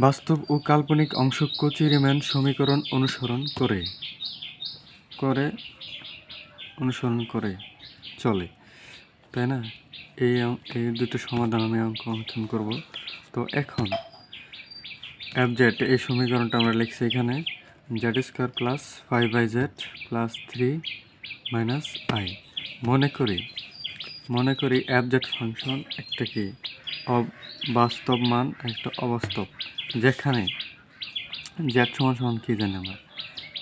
বাস্তব ও কাল্পনিক অংশ কোচিরিম্যান সমীকরণ অনুসরণ করে। করে, অনুসরণ করে, চলে। তাই না? এই এই দুটো সমাধান আমি অঙ্ক অঙ্কন করব। তো এখন অ্যাবজেট এই সমীকরণটা আমরা লিখছি এখানে Z square plus five by Z plus three minus I মনে করি মনে করি অ্যাবজেট ফাংশন একটা কি? অব- বাস্তব মান, একটা অবাস্তব। যেখানে জ্যাট সমান সমান কী জানি আমরা?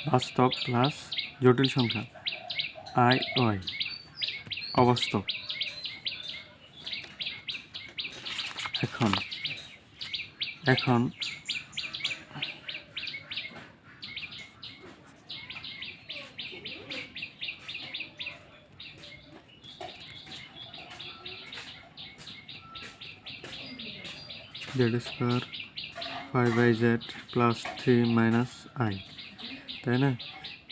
বাস্তব প্লাস জটিল সংখ্যা আই ওয়াই অবাস্তব। এখন এখন Z square five by Z plus three minus I তাই না?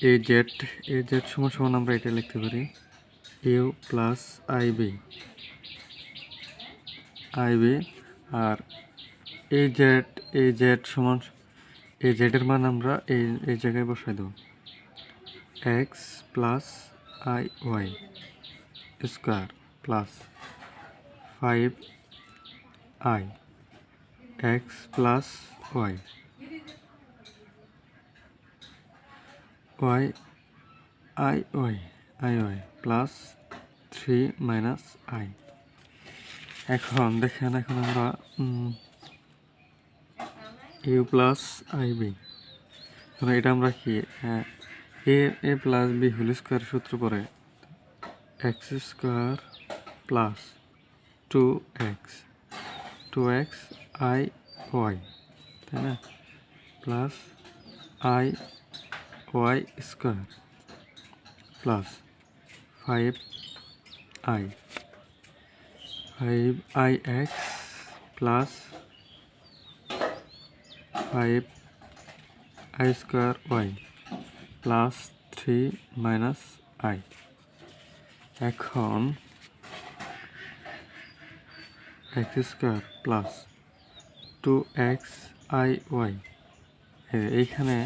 এই জেড এই জেড সমান সমান আমরা এটা লিখতে পারি। U plus I V I V আর এই জেড এই জেড সমান এই জেডের মান আমরা এই এই জায়গায় বসাই দেবো। X plus I Y square plus five I X plus Y Y, I Y I, Y, plus three minus I. এখন দেখেন, এখন আমরা ইউ প্লাস আই বি। এটা আমরা কি হ্যাঁ A A plus B whole square সূত্র পরে X square plus two X two X I Y. তাই না plus I Y square plus five I five I X plus five I square Y plus three minus I এখন X square plus two X I Y এইখানে,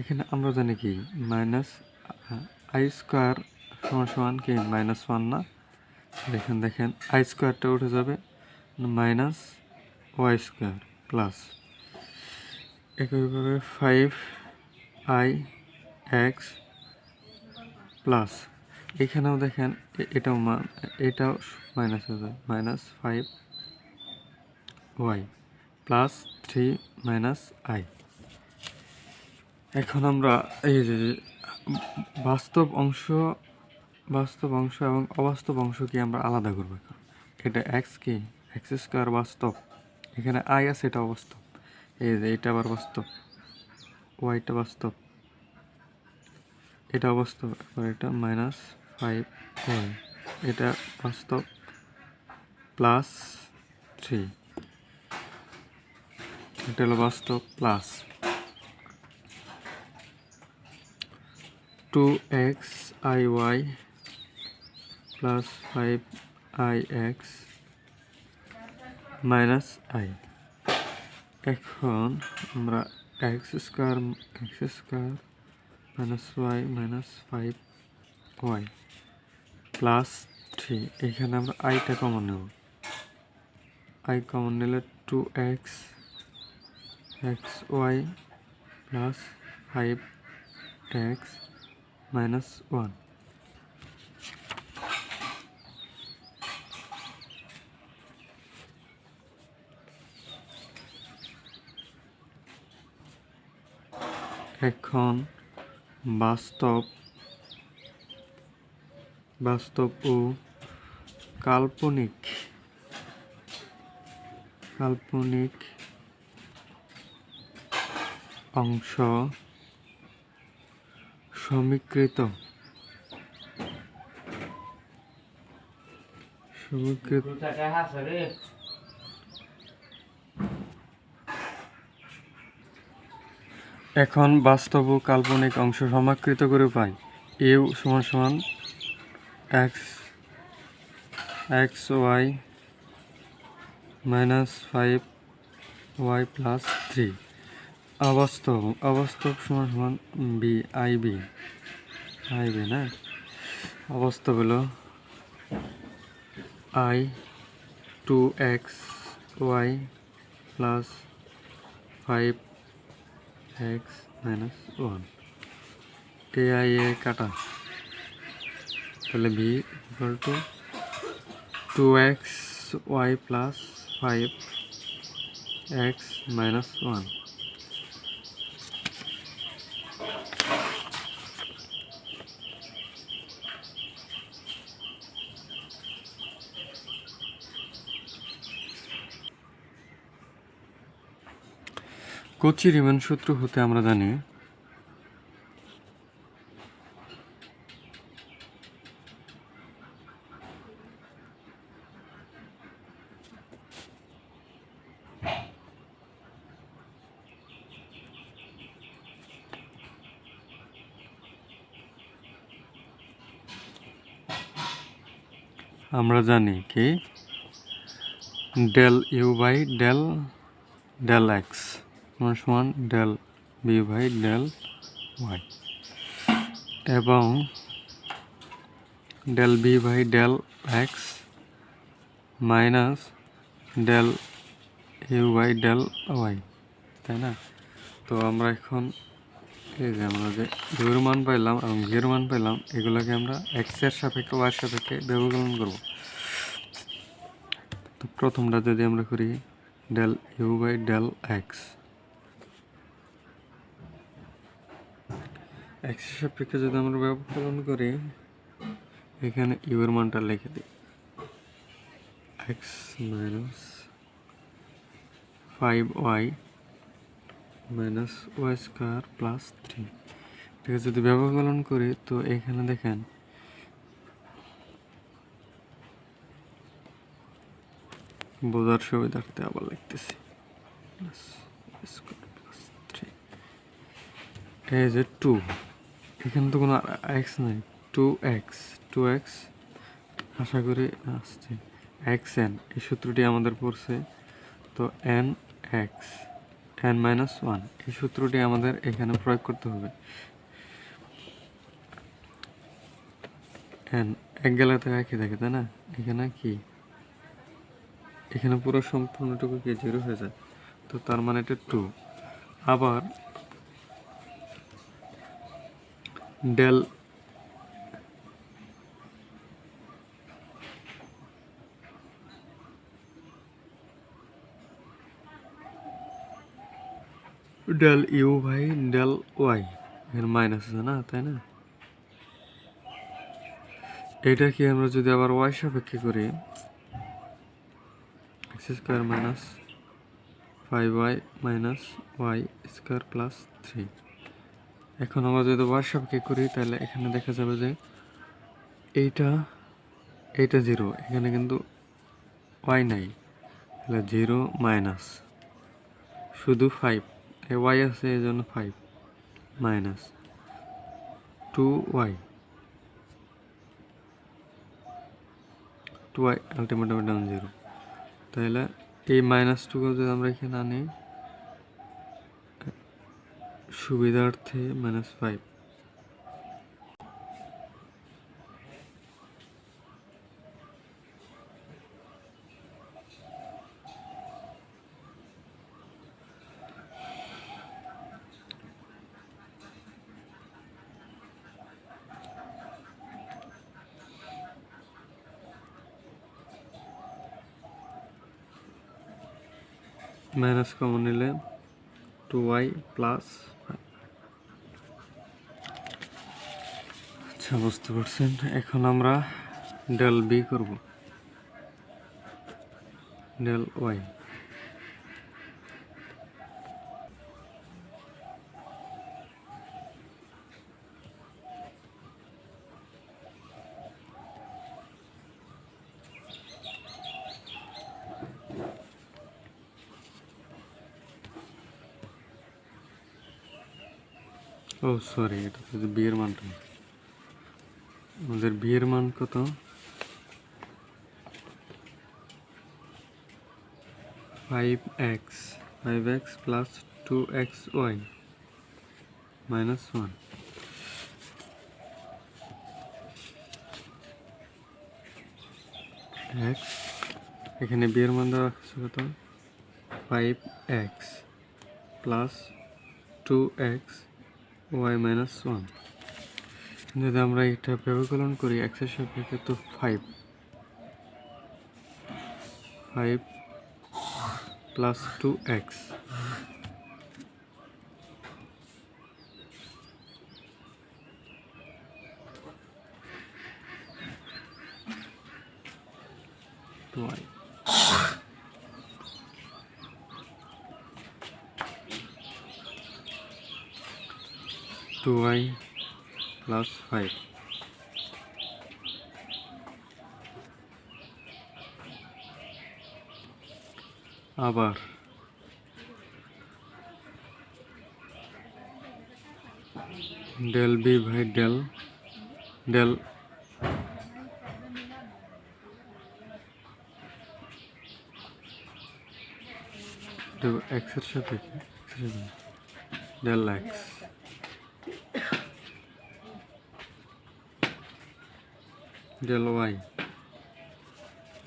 এখানে আমরা জানি কি minus I square সমান সমান কি মাইনাস ওয়ান না? দেখেন দেখেন আই স্কোয়ারটা উঠে যাবে মাইনাস ওয়াই স্কোয়ার প্লাস একইভাবে ফাইভ আই এক্স প্লাস এখানেও দেখেন এটাও মান এটাও মাইনাস হয়ে যাবে minus five Y plus three minus I. এখন আমরা এই যে বাস্তব অংশ বাস্তব অংশ এবং অবাস্তব অংশকে আমরা আলাদা করব এখন। এটা এক্স কি? এক্স স্কোয়ার বাস্তব। এখানে আই আছে, এটা অবাস্তব। এই যে, এটা আবার বাস্তব। ওয়াইটা বাস্তব। এটা অবাস্তব এবার এটা মাইনাস ফাইভ ওয়াই এটা বাস্তব প্লাস থ্রি এটা হলো বাস্তব plus two X I Y plus five I X minus I এখন আমরা X square X square minus Y minus five Y plus three এখানে আমরা আইটা কমন নেব। আই কমন নিলে two X X Y plus five X minus one এখন বাস্তব বাস্তব ও কাল্পনিক কাল্পনিক অংশ সমীকৃত। এখন বাস্তব ও কাল্পনিক অংশ সমাকৃত করে পাই। ইউ সমান সমান X X Y minus five Y plus three. অবাস্তব অবাস্তব সমান সমান V I V I V না? অবাস্তব হলো I two X Y plus five X minus one A I A কাটা। তাহলে V equal to two X Y plus five X minus one Cauchy Riemann সূত্র হতে আমরা জানি। আমরা জানি কি? Del U by del del X. সমান সমান del V by del Y এবং del V by del X minus del U by del Y তাই না? তো আমরা এখন এই যে আমরা যে ইউর মান পাইলাম এবং ভির মান পাইলাম, এগুলোকে আমরা এক্সের সাপেক্ষে ওয়ার সাপেক্ষে ব্যবকলন করব। তো প্রথমটা যদি আমরা করি del U by del X এক্সের সাপেক্ষে যদি আমরা ব্যবকলন করি, এখানে ইউ এর মানটা লিখে দিই। X minus five Y minus Y square plus three আছে, যদি ব্যবকলন করি, তো এখানে দেখেন, বোঝার সুবিধার্থে আবার লিখতেছি। প্লাস স্কোয়ার প্লাস থ্রি এই যে টু এখানে তো কোনো এক্স নাই। টু এক্স টু এক্স আশা করি আসছে। এক্স এন এই সূত্রটি আমাদের পড়ছে। তো N X N minus one এই সূত্রটি আমাদের এখানে প্রয়োগ করতে হবে। এন এক গেলাতে একই থাকে, তাই না? এখানে কি? এখানে পুরো সম্পূর্ণটুকু কি জিরো হয়ে যায়? তো তার মানে এটা টু আবার del del U by del Y এর মাইনাস আছে না তাই না এটা কি আমরা যদি আবার ওয়াই সাপেক্ষে করি X square minus five Y minus Y square plus three এখন আমরা যদি সাপেক্ষে করি, তাহলে এখানে দেখা যাবে যে এইটা এইটা জিরো এখানে কিন্তু ওয়াই নাই। তাহলে জিরো মাইনাস শুধু ফাইভ ওয়াই আছে, এই জন্য five minus two Y two Y ultimatum down zero তাহলে এই মাইনাস টুকু যদি আমরা এখানে আনি সুবিধার্থে মাইনাস ফাইভ মাইনাস কমন নিলে টু ওয়াই প্লাস আচ্ছা বুঝতে পারছেন এখন আমরা ডেল বি করব। ডেল ওয়াই ও সরি এটা হচ্ছে বিয়ের মানটা। আমাদের বিয়ের মান কত? Five X five X plus two X Y minus one X এখানে বিয়ের মান দেওয়া কত? Five X plus two X Y minus one যদি আমরা এটা ব্যবকলন করি এক্সের সাপেক্ষে তো five five plus two X two Y two Y plus five আবার del V by del del এক্সের সাথে ডেল এক্স ডেল ওয়াই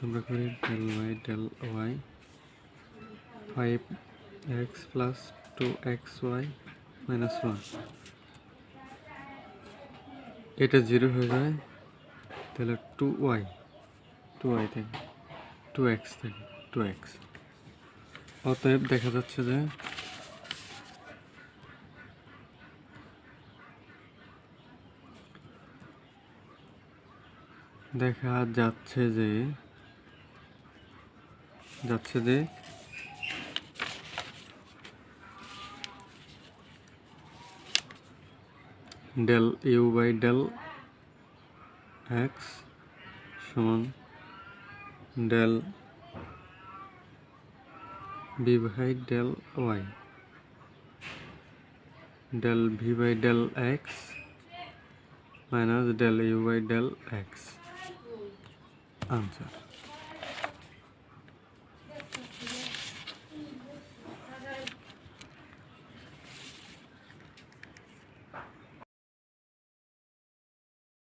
আমরা করি del Y del Y five X plus two X Y minus one এটা zero হয়ে যায়, তাহলে two Y two Y থেকে টু এক্স থেকে টু এক্স অতএব দেখা যাচ্ছে যে দেখা যাচ্ছে যে যাচ্ছে যে del U by del X সমান del V by del Y del V by del X minus del U by del X Answer.